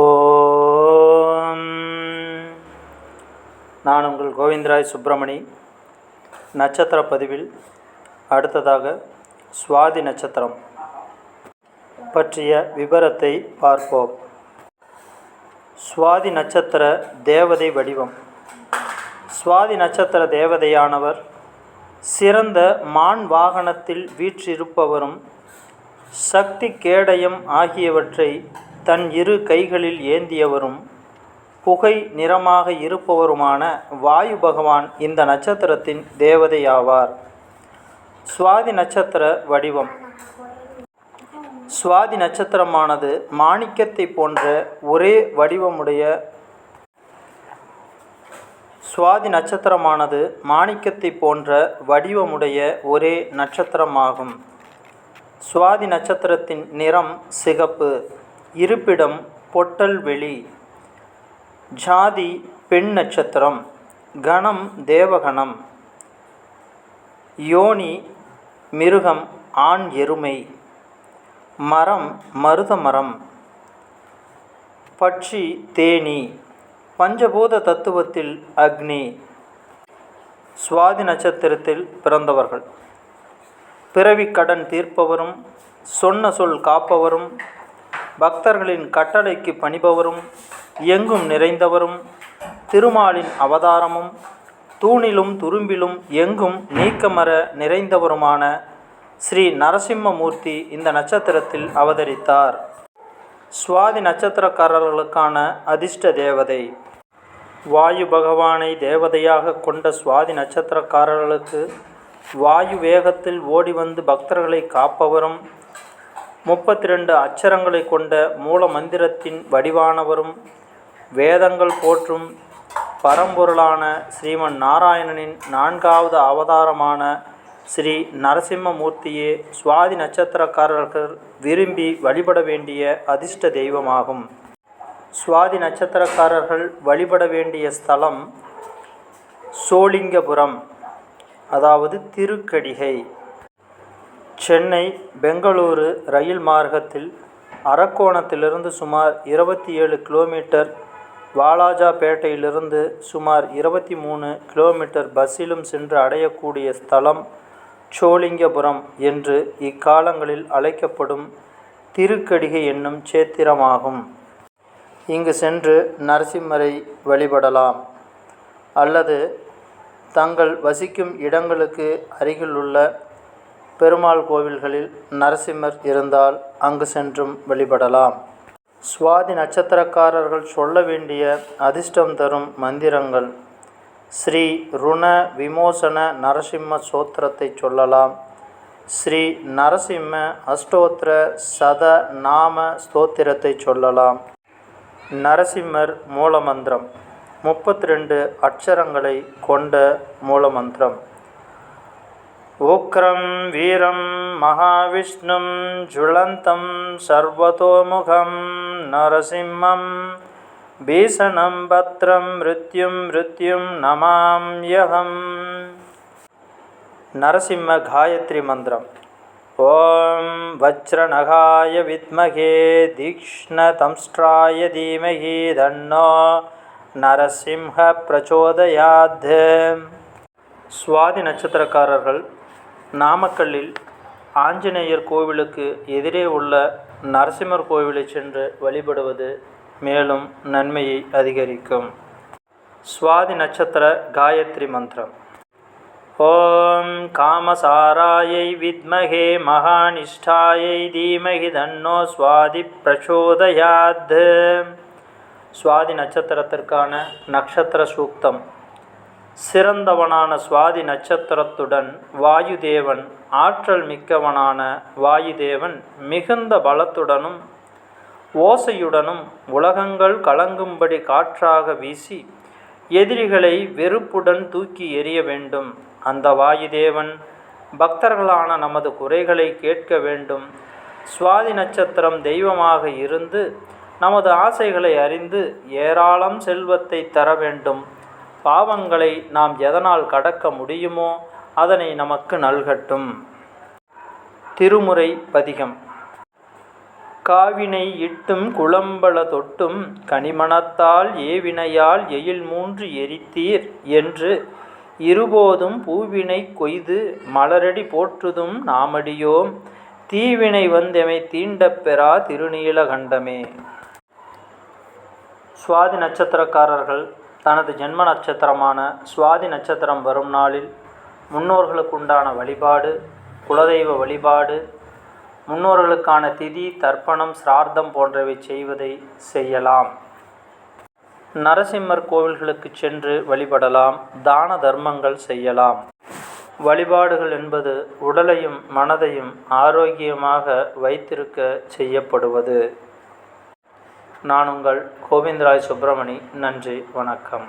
ஓம். நான் உங்கள் கோவிந்தராய் சுப்பிரமணி. நட்சத்திர பதிவில் அடுத்ததாக சுவாதி நட்சத்திரம் பற்றிய விபரத்தை பார்ப்போம். சுவாதி நட்சத்திர தேவதை வடிவம். சுவாதி நட்சத்திர தேவதையானவர் சிறந்த மான் வாகனத்தில் வீற்றிருப்பவரும் சக்தி கேடயம் ஆகியவற்றை தன் இரு கைகளில் ஏந்தியவரும் புகை நிறமாக இருப்பவருமான வாயு பகவான் இந்த நட்சத்திரத்தின் தேவதையாவார். சுவாதி நட்சத்திர வடிவம். சுவாதி நட்சத்திரமானது மாணிக்கத்தை போன்ற ஒரே வடிவமுடைய சுவாதி நட்சத்திரமானது மாணிக்கத்தை போன்ற வடிவமுடைய ஒரே நட்சத்திரமாகும். சுவாதி நட்சத்திரத்தின் நிறம் சிகப்பு. இருப்பிடம் பொட்டல்வெளி ஜாதி பெண் நட்சத்திரம். கணம் தேவகணம். யோனி மிருகம் ஆண் எருமை. மரம் மருத மரம் பட்சி தேனி. பஞ்சபூத தத்துவத்தில் அக்னி. சுவாதி நட்சத்திரத்தில் பிறந்தவர்கள். பிறவி கடன் தீர்ப்பவரும் சொன்ன சொல் காப்பவரும் பக்தர்களின் கட்டளைக்கு பணிபவரும் எங்கும் நிறைந்தவரும் திருமாலின் அவதாரமும் தூணிலும் துரும்பிலும் எங்கும் நீக்கமர நிறைந்தவருமான ஸ்ரீ நரசிம்மமூர்த்தி இந்த நட்சத்திரத்தில் அவதரித்தார். சுவாதி நட்சத்திரக்காரர்களுக்கான அதிர்ஷ்ட தேவதை. வாயு பகவானை தேவதையாக கொண்ட சுவாதி நட்சத்திரக்காரர்களுக்கு வாயு வேகத்தில் ஓடி வந்து பக்தர்களை காப்பவரும் முப்பத்தி ரெண்டு அச்சரங்களை கொண்ட மூல மந்திரத்தின் வடிவானவரும் வேதங்கள் போற்றும் பரம்பொருளான ஸ்ரீமன் நாராயணனின் நான்காவது அவதாரமான ஸ்ரீ நரசிம்மமூர்த்தியே சுவாதி நட்சத்திரக்காரர்கள் விரும்பி வழிபட வேண்டிய அதிர்ஷ்ட தெய்வமாகும். சுவாதி நட்சத்திரக்காரர்கள் வழிபட வேண்டிய ஸ்தலம் சோளிங்கபுரம் அதாவது திருக்கடிகை. சென்னை பெங்களூரு ரயில் மார்க்கத்தில் அரக்கோணத்திலிருந்து சுமார் இருபத்தி ஏழு கிலோமீட்டர் வாலாஜாபேட்டையிலிருந்து சுமார் இருபத்தி மூணு கிலோமீட்டர் பஸ்ஸிலும் சென்று அடையக்கூடிய ஸ்தலம் சோழிங்கபுரம் என்று இக்காலங்களில் அழைக்கப்படும் திருக்கடிகை என்னும் சேத்திரமாகும். இங்கு சென்று நரசிம்மரை வழிபடலாம். அல்லது தங்கள் வசிக்கும் இடங்களுக்கு அருகிலுள்ள பெருமாள் கோவில்களில் நரசிம்மர் இருந்தால் அங்கு சென்றும் வழிபடலாம். சுவாதி நட்சத்திரக்காரர்கள் சொல்ல வேண்டிய அதிர்ஷ்டம் தரும் மந்திரங்கள். ஸ்ரீ ருண விமோசன நரசிம்ம சோத்திரத்தை சொல்லலாம். ஸ்ரீ நரசிம்ம அஷ்டோத்திர சத நாம ஸ்தோத்திரத்தை சொல்லலாம். நரசிம்மர் மூலமந்திரம். முப்பத்தி ரெண்டு அட்சரங்களை கொண்ட மூலமந்திரம். உக்ரம் வீரம் மகாவிஷ்ணும் ஜுலந்தம் சர்வதோமுகம் நரசிம்மம் பீஷணம் பத்ரம் மிருத்யும் மிருத்யும் நமாம்யகம் நரசிம்ம காயத்ரி மந்திரம் ஓம் வஜ்ரநகாய வித்மகே தீக்ஷ்ணதம்ஸ்ட்ராய தீமகி தன்னோ நரசிம்ஹ பிரச்சோதயாத் சுவாதி நட்சத்திரக்காரர்கள் நாமக்கல்லில் ஆஞ்சநேயர் கோவிலுக்கு எதிரே உள்ள நரசிம்மர் கோவிலை சென்று வழிபடுவது மேலும் நன்மையை அதிகரிக்கும். சுவாதி நட்சத்திர காயத்ரி மந்திரம். ஓம் காமசாராயை வித்மகே மகானிஷ்டாயை தீமகி தன்னோ சுவாதி பிரச்சோதயாத் சுவாதி நட்சத்திரத்திற்கான நட்சத்திர சூக்தம். சிறந்தவனான சுவாதி நட்சத்திரத்துடன் வாயுதேவன் ஆற்றல் மிக்கவனான வாயுதேவன் மிகுந்த பலத்துடனும் ஓசையுடனும் உலகங்கள் கலங்கும்படி காற்றாக வீசி எதிரிகளை வெறுப்புடன் தூக்கி எறிய வேண்டும். அந்த வாயுதேவன் பக்தர்களான நமது குறைகளை கேட்க வேண்டும். சுவாதி நட்சத்திரம் தெய்வமாக இருந்து நமது ஆசைகளை அறிந்து ஏராளம் செல்வத்தை தர வேண்டும். பாவங்களை நாம் எதனால் கடக்க முடியுமோ அதனை நமக்கு நல்கட்டும். திருமுறை பதிகம். காவினை இட்டும் குளம்பல தொட்டும் கனிமணத்தால் ஏவினையால் எயில் மூன்று எரித்தீர் என்று இருபோதும் பூவினை கொய்து மலரடி போற்றுதும் நாமடியோம். தீவினை வந்தெமை தீண்டப் பெறா திருநீலகண்டமே. சுவாதி நட்சத்திரக்காரர்கள் தனது ஜென்ம நட்சத்திரமான சுவாதி நட்சத்திரம் வரும் நாளில் முன்னோர்களுக்குண்டான வழிபாடு குலதெய்வ வழிபாடு முன்னோர்களுக்கான திதி தர்ப்பணம் சிரார்த்தம் போன்றவை செய்வதை செய்யலாம். நரசிம்மர் கோவில்களுக்கு சென்று வழிபடலாம் தான தர்மங்கள் செய்யலாம். வழிபாடுகள் என்பது உடலையும் மனதையும் ஆரோக்கியமாக வைத்திருக்க செய்யப்படுவது. நான் உங்கள் கோவிந்தராய் சுப்பிரமணி. நன்றி வணக்கம்.